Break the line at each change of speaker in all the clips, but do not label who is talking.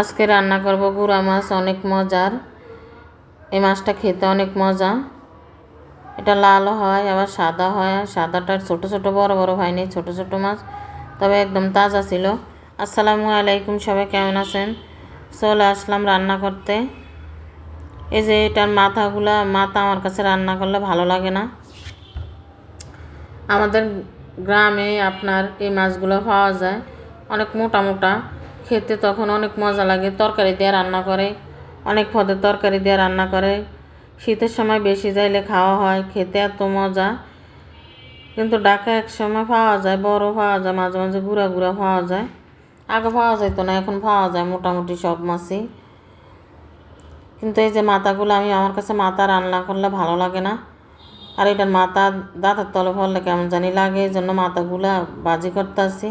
আজকে রান্না করব গুড়া মাছ, অনেক মজার। এই মাছটা খেতে অনেক মজা। এটা লাল হয়, আবার সাদা হয়। সাদাটার ছোট ছোট, বড় বড় হয়নি, ছোট ছোট মাছ, তবে একদম তাজা ছিল। আসসালামু আলাইকুম, সবাই কেমন আছেন? চলে আসলাম রান্না করতে। এই যে এটার মাথাগুলা, মাথা আমার কাছে রান্না করলে ভালো লাগে না। আমাদের গ্রামে আপনার এই মাছগুলো পাওয়া যায়। অনেক মোটা মোটা। খেতে তখন অনেক মজা লাগে, তরকারি দিয়ে রান্না করে, অনেক পদের তরকারি দিয়ে রান্না করে। শীতের সময় বেশি যাইলে খাওয়া হয়, খেতে এত মজা। কিন্তু ডাকা এক সময় পাওয়া যায়, বড় পাওয়া যায়, মাঝে মাঝে গুঁড়া গুঁড়া পাওয়া যায়। আগে পাওয়া যেত না, এখন পাওয়া যায় মোটামুটি সব মাছই। কিন্তু এই যে মাথাগুলো, আমি আমার কাছে মাথা রান্না করলে ভালো লাগে না। আর এটার মাথা দাঁতের তলে ফললে কেমন জানি লাগে, এই জন্য মাথাগুলা বাজি করতে আসি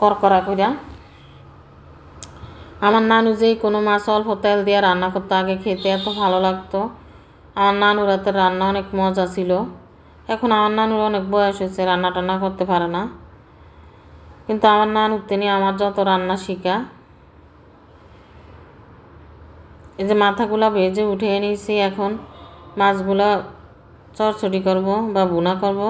করকরা কইরা। আমার নানু যেই কোনো মাছ অল্প তেল দিয়ে রান্না করতো, আগে খেতে এত ভালো লাগতো। আমার নানুর হাতের রান্না অনেক মজা ছিল। এখন আমার নানুর অনেক বয়স হয়েছে রান্না টান্না করতে পারে না। কিন্তু আমার নানুর তিনি আমার যত রান্না শিখা। এই যে মাথাগুলা ভেজে উঠিয়ে নিয়েছি, এখন মাছগুলা চড়চড়ি করব বা বুনা করব।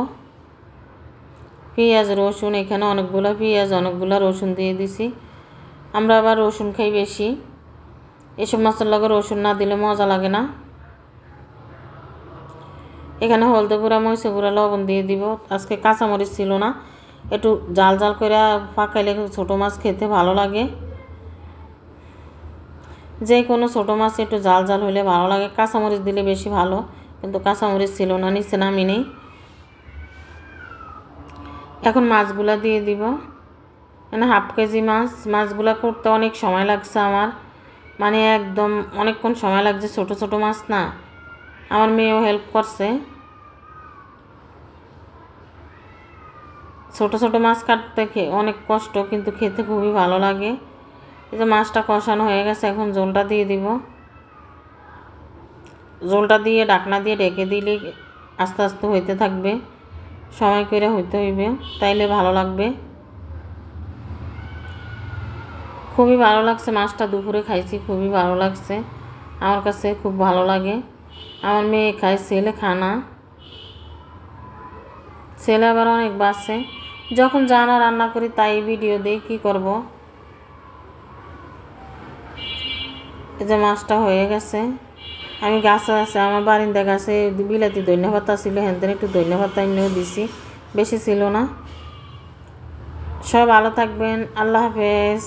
পেঁয়াজ, রসুন, এখানে অনেকগুলো পেঁয়াজ, অনেকগুলো রসুন দিয়ে দিছি। আমরা আবার রসুন খাই বেশি। এসব মাছের লগে রসুন না দিলে মজা লাগে না। এখানে হলদে গুঁড়া মরিচে গুঁড়া, লবণ দিয়ে দিব। আজকে কাঁচামরিচ ছিল না। একটু জাল জাল করে পাকাইলে ছোটো মাছ খেতে ভালো লাগে। যে কোনো ছোটো মাছ একটু জাল জাল হলে ভালো লাগে। কাঁচামরিচ দিলে বেশি ভালো। কিন্তু কাঁচামরিচ ছিল না, নিচে নামি নেই এখন মাছগুলা দিয়ে দিব। মানে হাফ কেজি মাছ, মাছগুলা করতে অনেক সময় লাগছে আমার। মানে একদম অনেকক্ষণ সময় লাগছে, ছোট ছোট মাছ না। আমার মেয়েও হেল্প করছে। ছোট ছোট মাছ কাটতে অনেক কষ্ট, কিন্তু খেতে খুবই ভালো লাগে। এই যে মাছটা কষানো হয়ে গেছে, এখন জলটা দিয়ে দিব। জলটা দিয়ে ডাকনা দিয়ে ডেকে দিলে আস্তে আস্তে হইতে থাকবে। সময় করে হইতে হইবে, তাইলে ভালো লাগবে। খুবই ভালো লাগছে, মাছটা দুপুরে খাইছি, খুবই ভালো লাগছে। আমার কাছে খুব ভালো লাগে। আমার মেয়ে খায়, ছেলে খানা ছেলে আবার অনেক বাসে। যখন জানা রান্না করি, তাই ভিডিও দিই, কী করব? এই যে মাছটা হয়ে গেছে। আমি গাছ আছে, আমার বারিন্দা গাছে বিলাতি দৈন্য পাতা ছিল, হেন একটু পাতা এমনিও দিছি, বেশি ছিল না। সব ভালো থাকবেন, আল্লাহ হাফেজ।